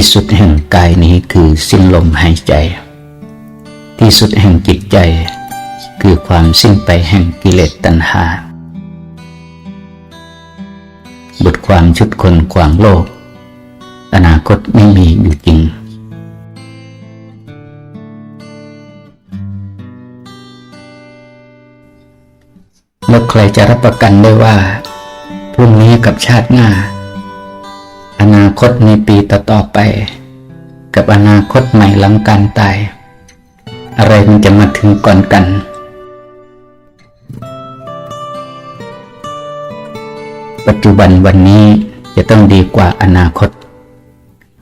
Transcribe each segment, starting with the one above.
ที่สุดแห่งกายนี้คือสิ้นลมหายใจ ที่สุดแห่งจิตใจ คือความสิ้นไปแห่งกิเลสตัณหา บทความชุดคนขวางโลก อนาคตไม่มีอยู่จริง แล้วใครจะรับประกันได้ว่าพรุ่งนี้กับชาติหน้า อนาคตในปีต่อๆไป กับอนาคตใหม่หลังการตาย อะไรมันจะมาถึงก่อนกันปัจจุบันวันนี้จะต้องดีกว่าอนาคต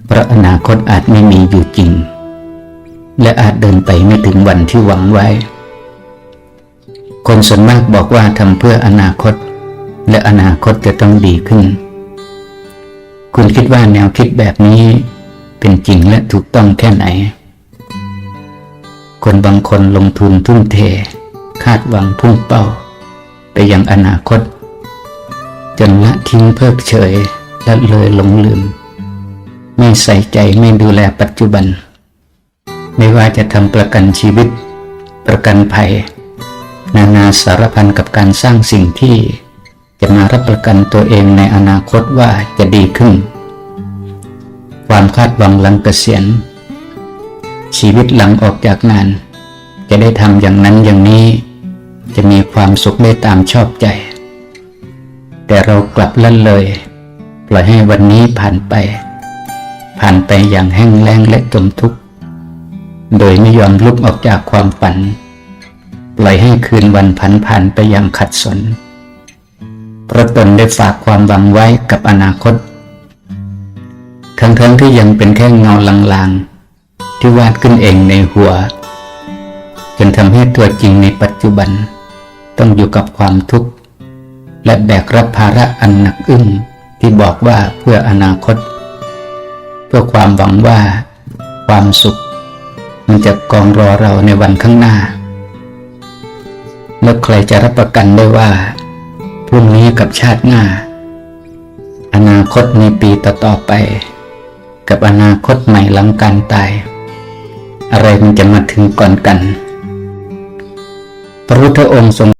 เพราะอนาคตอาจไม่มีอยู่จริง และอาจเดินไปไม่ถึงวันที่หวังไว้ คนส่วนมากบอกว่าทำเพื่ออนาคต และอนาคตจะต้องดีขึ้น คุณคิดว่าแนวคิดแบบนี้เป็นจริงและถูกต้องแค่ไหน คนบางคนลงทุนทุ่มเท คาดหวังพุ่งเป้า ไปยังอนาคต จนละทิ้งเพิกเฉยและเลยหลงลืม ไม่ใส่ใจไม่ดูแลปัจจุบัน ไม่ว่าจะทำประกันชีวิต ประกันภัย นานาสารพันกับการสร้างสิ่งที่ จะมารับประกันตัวเองในอนาคตว่าจะดีขึ้น ความคาดหวังหลังเกษียณ ชีวิตหลังออกจากงาน จะได้ทำอย่างนั้นอย่างนี้ จะมีความสุขได้ตามชอบใจ แต่เรากลับละเลย ปล่อยให้วันนี้ผ่านไป ผ่านไปอย่างแห้งแล้งและจมทุกข์ โดยไม่ยอมลุกออกจากความฝัน ปล่อยให้คืนวันผันผ่านไปอย่างขัดสน ราะตนได้ฝากความหวังไว้กับอนาคต ทั้งๆทที่ยังเป็นแค่เงาลางๆ ที่วาดขึ้นเองในหัว จนทำให้ตัวจริงในปัจจุบัน ต้องอยู่กับความทุกข์ และแบกรับภาระอันหนักอึ้งที่บอกว่าเพื่ออนาคต เพื่อความหวังว่า ความสุข มันจะกองรอเราในวันข้างหน้า แล้วใครจะรับประกันได้ว่า พรุ่งนี้กับชาติหน้า อนาคตในปีต่อๆไป กับอนาคตใหม่หลังการตาย อะไรมันจะมาถึงก่อนกัน พระพุทธองค์ทรง